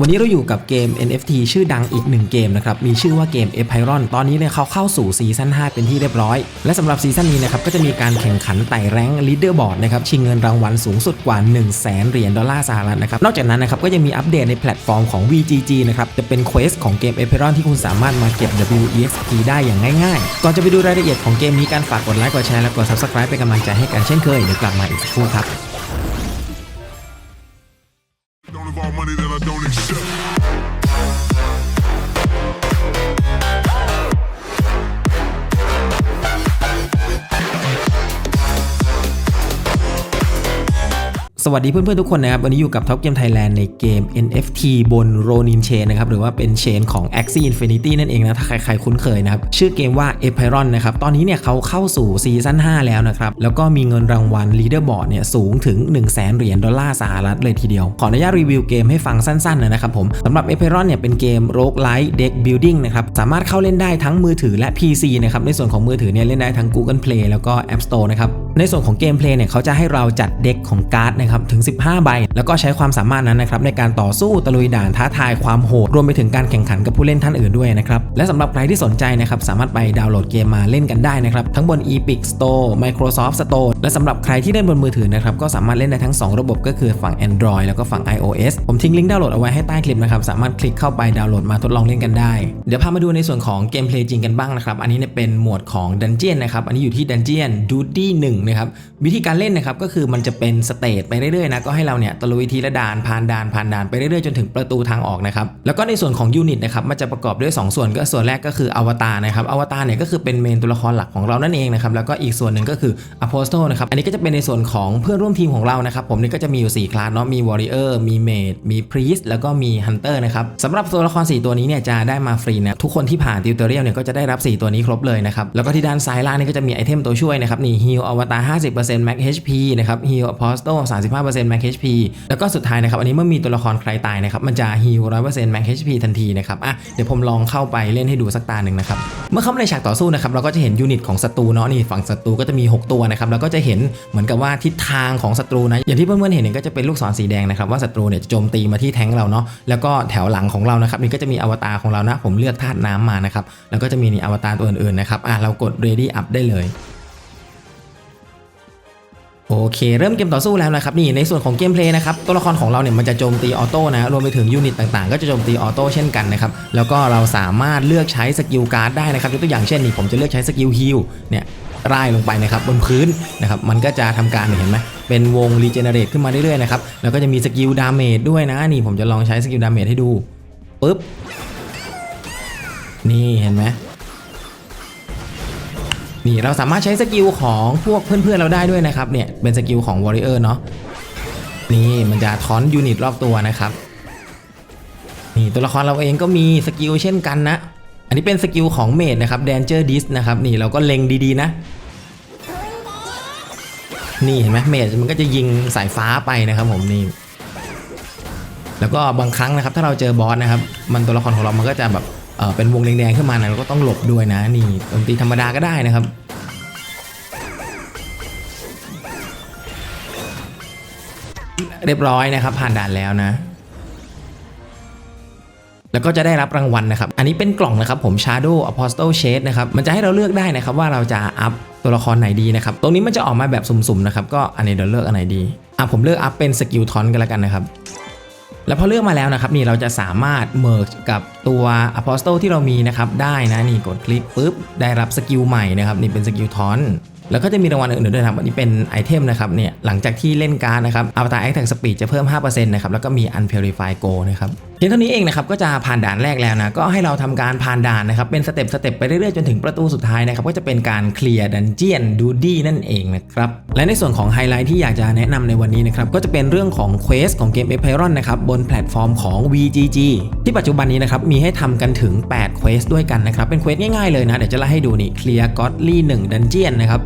วันนี้เราอยู่กับเกม NFT ชื่อดังอีกหนึ่งเกมนะครับ มีชื่อว่าเกม e p i r o n ตอนนี้เนี่ยเขาเข้าสู่ซีซั่น5 เป็นที่เรียบร้อย และสำหรับซีซั่นนี้นะครับ ก็จะมีการแข่งขันไต่แรงลีดเดอร์บอร์ดนะครับ ชิงเงินรางวัลสูงสุดกว่า 1 0 0 0 0แเหรียญดอลลาร์สหรัฐนะครับ นอกจากนั้นนะครับก็ยังมีอัปเดตในแพลตฟอร์มของ VGG นะครับ จะเป็นเควสของเกม e p i r o n ที่คุณสามารถมาเก็บ WEXP ได้อย่างง่ายๆ ก่อนจะไปดูรายละเอียดของเกมนี้การฝากกดไลค์กดแชร์และกด Subscribe เป็นกำลังใจให้กันเช่นเคยเดี๋ยวกลับมาอีกสักครู่ครับ วัสดีเพื่อนๆทุกคนนะครับ วันนี้อยู่กับ Top Game Thailand ในเกม NFT บน Ronin Chain นะครับ หรือว่าเป็นเชนของ Axie Infinity นั่นเองนะ ถ้าใครๆคุ้นเคยนะครับ ชื่อเกมว่า e p i r o n นะครับ ตอนนี้เนี่ยเขาเข้าสู่ซีซั่น 5 แล้วนะครับ แล้วก็มีเงินรางวัล Leaderboard เนี่ยสูงถึง 1 0 0 0 0แเหรียญดอลลาร์สหรัฐเลยทีเดียว ขออนุญาตรีวิวเกมให้ฟังสั้นๆนะครับผมสำหรับ e p i r o n เนี่ยเป็นเกม Roguelike Deck Building นะครับ สามารถเข้าเล่นได้ทั้งมือถือและ PC นะครับ ในส่วนของมือถือเนี่ยเล่นได้ทั้ง Google Play แล้วก็ App Store นะครับ ในส่วนของเกมเพลย์เนี่ยเขาจะให้เราจัดเด็กของการ์ดนะครับถึง 15 ใบ แล้วก็ใช้ความสามารถนั้นนะครับในการต่อสู้ตะลุยด่านท้าทายความโหดรวมไปถึงการแข่งขันกับผู้เล่นท่านอื่นด้วยนะครับและสำหรับใครที่สนใจนะครับสามารถไปดาวน์โหลดเกมมาเล่นกันได้นะครับทั้งบน Epic Store Microsoft Store และสำหรับใครที่เล่นบนมือถือนะครับก็สามารถเล่นได้ทั้ง 2 ระบบก็คือฝั่ง Android แล้วก็ฝั่ง iOS ผมทิ้งลิงก์ดาวน์โหลดเอาไว้ให้ใต้คลิปนะครับสามารถคลิกเข้าไปดาวน์โหลดมาทดลองเล่นกันได้ เดี๋ยวพามาดูในส่วนของเกมเพลย์จริงกันบ้างนะครับอันนี้เป็นหมวดของ Dungeon นะครับอันนี้อยู่ที่ Dungeon Duty 1นะครับวิธีการเล่นนะครับก็คือมันจะเป็นสเตจไปเรื่อยๆนะก็ให้เราเนี่ยตะลุยทีละด่านผ่านด่านผ่านด่านไปเรื่อยๆจนถึงประตูทางออกนะครับแล้วก็ในส่วนของยูนิตนะครับมันจะประกอบด้วย 2 ส่วนก็ส่วนแรกก็คืออวตารนะครับอวตารเนี่ยก็คือเป็นเมนตัวละครหลักของเรานั่นเองนะครับแล้วก็อีกส่วนหนึ่งก็คือ Apostle นะครับอันนี้ก็จะเป็นในส่วนของเพื่อนร่วมทีมของเรานะครับผมนี่ก็จะมีอยู่4คลาสเนาะมี Warrior มี Mage มี Priest แล้วก็มี Hunter นะครับสำหรับตัวละคร 4 ตัวนี้เนี่ยจะได้มาฟรีนะทุกคนที่ผ่านติวเตอร์เรียลเนี่ยก็จะได้รับ 4 ตัวนี้ครบเลยนะครับแล้วก็ที่ด้านซ้ายล่างนี่ก็จะมีไอเทมตัวช่วยนะครับนี่ Heal อวตา50% Max HP นะครับ Heal Apostle 35% Max HP แล้วก็สุดท้ายนะครับ อันนี้เมื่อมีตัวละครใครตายนะครับ มันจะ Heal 100% Max HP ทันทีนะครับอะเดี๋ยวผมลองเข้าไปเล่นให้ดูสักตาหนึ่งนะครับ เมื่อเข้ามาในฉากต่อสู้นะครับ เราก็จะเห็นยูนิตของศัตรูเนาะนี่ฝั่งศัตรูก็จะมี 6 ตัวนะครับ แล้วก็จะเห็นเหมือนกับว่าทิศทางของศัตรูนะ อย่างที่เพื่อนๆเห็นเนี่ยก็จะเป็นลูกศรสีแดงนะครับว่าศัตรูเนี่ยจะโจมตีมาที่แทงเราเนาะ แล้วก็แถวหลังของเรานะครับนี่ก็จะมีอวตารของเรานะ ผมเลือกธาตุน้ำมานะครับ แล้วก็จะมีนี่อวตารตัวอื่นๆนะครับอะเรากด ready up ได้เลย เคเริ่มเกมต่อสู้แล้วนะครับนี่ในส่วนของเกมเพลย์นะครับตัวละครของเราเนี่ยมันจะโจมตีออโต้นะรวมไปถึงยูนิตต่างๆ ก็จะโจมตีออโต้เช่นกันนะครับแล้วก็เราสามารถเลือกใช้สกิลการ์ดได้นะครับยกตัวอย่างเช่นนี่ผมจะเลือกใช้สกิลฮิลเนี่ยร่ายลงไปนะครับบนพื้นนะครับมันก็จะทำการเนี่ยเห็นไหมเป็นวงรีเจเนเรตขึ้นมาเรื่อยๆนะครับแล้วก็จะมีสกิลดาเมจด้วยนะนี่ผมจะลองใช้สกิลดาเมจให้ดูปุ๊บนี่เห็นไหม นี่เราสามารถใช้สกิลของพวกเพื่อนๆเราได้ด้วยนะครับเนี่ยเป็นสกิลของ Warrior เนาะนี่มันจะทอนยูนิตรอบตัวนะครับนี่ตัวละครเราเองก็มีสกิลเช่นกันนะ อันนี้เป็นสกิลของเมดนะครับ Danger Dis นะครับนี่เราก็เล็งดีๆนะ นี่เห็นไหมเมดมันก็จะยิงสายฟ้าไปนะครับผมนี่แล้วก็บางครั้งนะครับถ้าเราเจอบอสนะครับ มันตัวละครของเรามันก็จะแบบ เออเป็นวงแดงๆขึ้นมานะเราก็ต้องหลบด้วยนะนี่โจมตีธรรมดาก็ได้นะครับเรียบร้อยนะครับ ผ่านด่านแล้วนะ แล้วก็จะได้รับรางวัลนะครับ อันนี้เป็นกล่องนะครับผม Shadow Apostle Shade นะครับ มันจะให้เราเลือกได้นะครับว่าเราจะอัพตัวละครไหนดีนะครับ ตรงนี้มันจะออกมาแบบสุ่มๆนะครับ ก็อันนี้เดี๋ยวเลือกอันไหนดี อะผมเลือกอัพเป็นสกิลทอนกันแล้วกันนะครับ แล้วพอเลือกมาแล้วนะครับนี่เราจะสามารถ merge กับตัว apostle ที่เรามีนะครับได้นะนี่กดคลิกปุ๊บได้รับสกิลใหม่นะครับนี่เป็นสกิลทอนแล้วก็จะมีรางวัลอื่นๆด้วยครับอันนี้เป็นไอเทมนะครับเนี่ยหลังจากที่เล่นการ์ดนะครับอัลตาแอคแท็กสปีดจะเพิ่ม 5%นะครับแล้วก็มี unpurified gold นะครับ เพียงเท่านี้เองนะครับก็จะผ่านด่านแรกแล้วนะก็ให้เราทำการผ่านด่านนะครับเป็นสเต็ปสเต็ปไปเรื่อยๆจนถึงประตูสุดท้ายนะครับก็จะเป็นการเคลียร์ดันเจียนดูดี้นั่นเองนะครับและในส่วนของไฮไลท์ที่อยากจะแนะนำในวันนี้นะครับก็จะเป็นเรื่องของเควสของเกม e p i r o n นนะครับบนแพลตฟอร์มของ VGG ที่ปัจจุบันนี้นะครับมีให้ทำกันถึง8เควสด้วยกันนะครับเป็นเควสง่ายๆเลยนะเดี๋ยวจะไล่ให้ดูนี่เคลียร์ก็อดลี่1ดันเจียนนะครับ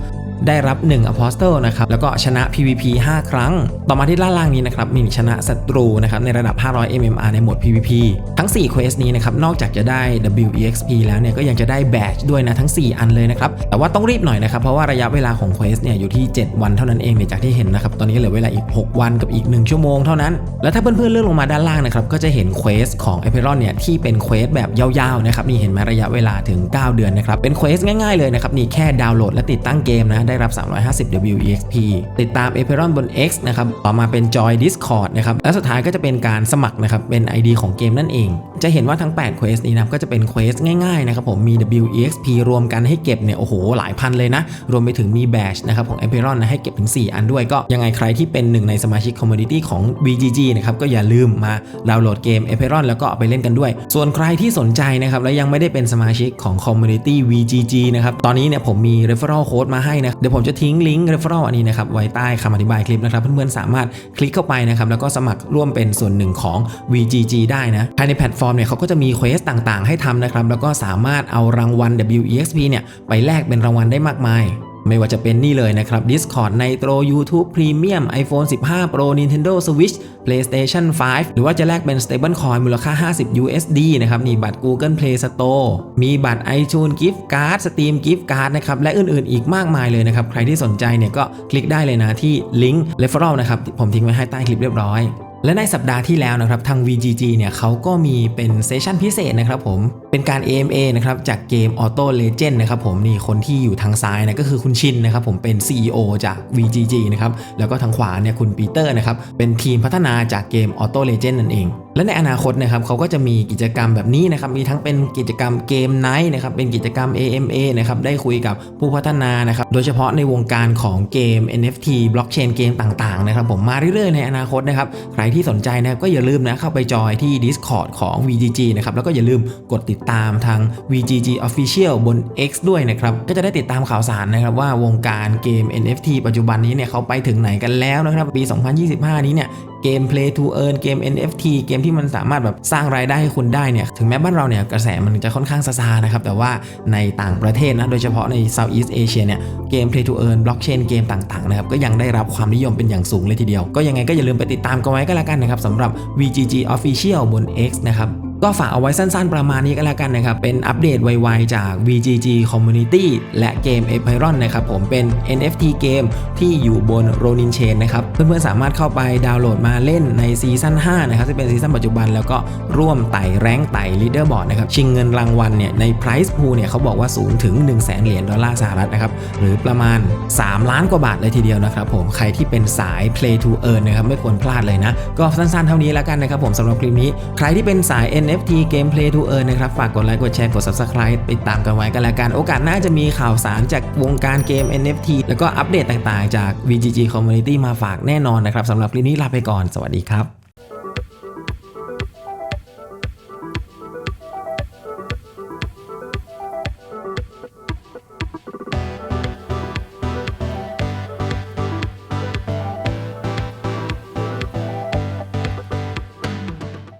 ได้รับ1 Apostle นะครับ แล้วก็ชนะ PVP 5 ครั้ง ต่อมาที่ด้านล่างนี้นะครับมีชนะศัตรูนะครับในระดับ 500 MMR ในหมด PVP ทั้ง4เควสนี้นะครับนอกจากจะได้ WEXP แล้วเนี่ยก็ยังจะได้แบดด้วยนะทั้ง 4 อันเลยนะครับ แต่ว่าต้องรีบหน่อยนะครับ เพราะว่าระยะเวลาของเควสเนี่ยอยู่ที่ 7 วันเท่านั้นเองเนี่ยจากที่เห็นนะครับตอนนี้เหลือเวลาอีก 6 วันกับอีก 1 ชั่วโมงเท่านั้น แล้วถ้าเพื่อนๆเลื่อนลงมาด้านล่างนะครับก็จะเห็นเควสของ a p e r o n เนี่ยที่เป็นเควสแบบยาวๆนะครับนี่เห็นไหมระยะเวลาถึง 9 เดือนนะครับเป็นเควสง่ายๆเลยนะครับนี่แค่ดาวน์โหลดและติดตั้งเกมนะได้รับ 350 WEXP ติดตาม a p e r o n บน X นะครับ ต่อมาเป็นจอย Discord นะครับ และสุดท้ายก็จะเป็นการสมัครนะครับ เป็น ID ของเกมนั่นเอง จะเห็นว่าทั้ง8เควสนี้นะครับก็จะเป็นเควสง่ายๆนะครับผม มี WEXP รวมกันให้เก็บเนี่ย โอ้โห หลายพันเลยนะ รวมไปถึงมีแบชนะครับของ a p e r o n นะให้เก็บถึง 4 อันด้วยก็ยังไงใครที่เป็นหนึ่งในสมาชิกคอมมูนิตี้ของ BGG นะครับก็อย่าลืมมาดาวน์โหลดเกม a p e r o n แล้วก็เอาไปเล่นกันด้วย ส่วนใครที่สนใจนะครับและยังไม่ได้เป็นสมาชิกของคอมมูนิตี้ VGG นะครับตอนนี้เนี่ยผมมี referral code มาให้นะเดี๋ยวผมจะทิ้งลิงก์ referral อันนี้นะครับไว้ใต้คำอธิบายคลิปนะครับ เพื่อนๆสามารถคลิกเข้าไปนะครับแล้วก็สมัครร่วมเป็นส่วนหนึ่งของ VGG ได้นะภายในแพลตฟอร์มเนี่ยเขาก็จะมีเควสต่างๆ ให้ทำนะครับแล้วก็สามารถเอารางวัล WEXP เนี่ยไปแลกเป็นรางวัลได้มากมาย ไม่ว่าจะเป็นนี่เลยนะครับ Discord Nitro YouTube Premium iPhone 15 Pro Nintendo Switch PlayStation 5 หรือว่าจะแลกเป็น Stablecoin มูลค่า 50 USD นะครับนี่บัตร Google Play Store มีบัตร iTunes Gift Card Steam Gift Card นะครับและอื่นๆ อีกมากมายเลยนะครับ ใครที่สนใจเนี่ยก็คลิกได้เลยนะที่ลิงก์ referral นะครับผมทิ้งไว้ให้ใต้คลิปเรียบร้อย และในสัปดาห์ที่แล้วนะครับทาง VGG เนี่ยเขาก็มีเป็นเซสชันพิเศษนะครับผมเป็นการ AMA นะครับจากเกม Auto Legend นะครับผมนี่คนที่อยู่ทางซ้ายนะก็คือคุณชินนะครับผมเป็น CEO จาก VGG นะครับแล้วก็ทางขวาเนี่ยคุณปีเตอร์นะครับเป็นทีมพัฒนาจากเกม Auto Legend นั่นเองและในอนาคตนะครับเขาก็จะมีกิจกรรมแบบนี้นะครับมีทั้งเป็นกิจกรรมเกมไนท์นะครับเป็นกิจกรรม AMA นะครับได้คุยกับผู้พัฒนานะครับโดยเฉพาะในวงการของเกม NFT blockchain เกมต่างๆนะครับผมมาเรื่อยๆในอนาคตนะครับใครที่สนใจนะครับก็อย่าลืมนะเข้าไปจอยที่ Discord ของ VGG นะครับแล้วก็อย่าลืมกดติดตามทาง VGG Official บน X ด้วยนะครับก็จะได้ติดตามข่าวสารนะครับว่าวงการเกม NFT ปัจจุบันนี้เนี่ยเขาไปถึงไหนกันแล้วนะครับปี 2025 นี้เนี่ย เกม Play to Earn เกม NFT เกมที่มันสามารถแบบสร้างรายได้ให้คุณได้เนี่ยถึงแม้บ้านเราเนี่ยกระแสมันจะค่อนข้างซาซานะครับแต่ว่าในต่างประเทศนะโดยเฉพาะใน Southeast Asia เนี่ยเกม Play to Earn บล็อกเชนเกมต่างๆนะครับก็ยังได้รับความนิยมเป็นอย่างสูงเลยทีเดียว ก็ยังไงก็อย่าลืมไปติดตามกันไว้ก็แล้วกันนะครับสำหรับ VGG Official บน X นะครับ ก็ฝากเอาไว้สั้นๆประมาณนี้ก็แล้วกันนะครับ เป็นอัปเดตไวๆจาก VGG Community และเกม a p i r o n นะครับผมเป็น NFT เกมที่อยู่บน Ronin Chain นะครับเพื่อนๆสามารถเข้าไปดาวน์โหลดมาเล่นในซีซั่น5นะครับที่เป็นซีซั่นปัจจุบันแล้วก็ร่วมไต่แรงไต่ Leaderboard นะครับชิงเงินรางวัลเนี่ยใน Price Pool เนี่ยเขาบอกว่าสูงถึง 1 0 0 0 0แเหรียญดอลลาร์สหรัฐนะครับหรือประมาณ 3 ล้านกว่าบาทเลยทีเดียวนะครับผมใครที่เป็นสาย Play to Earn นะครับไม่ควรพลาดเลยนะก็สั้นๆเท่านี้แล้วกันนะครับผมสำหรับคลิปนี้ใครที่เป็นสาย NFT เกม Play to Earn นะครับ ฝากกดไลค์ กดแชร์ กด Subscribe ติดตามกันไว้กันแล้วกัน โอกาสหน้าจะมีข่าวสารจากวงการเกม NFT แล้วก็อัปเดตต่างๆ จาก VGG Community มาฝากแน่นอนนะครับสำหรับคลิปนี้ลาไปก่อน สวัสดีครับ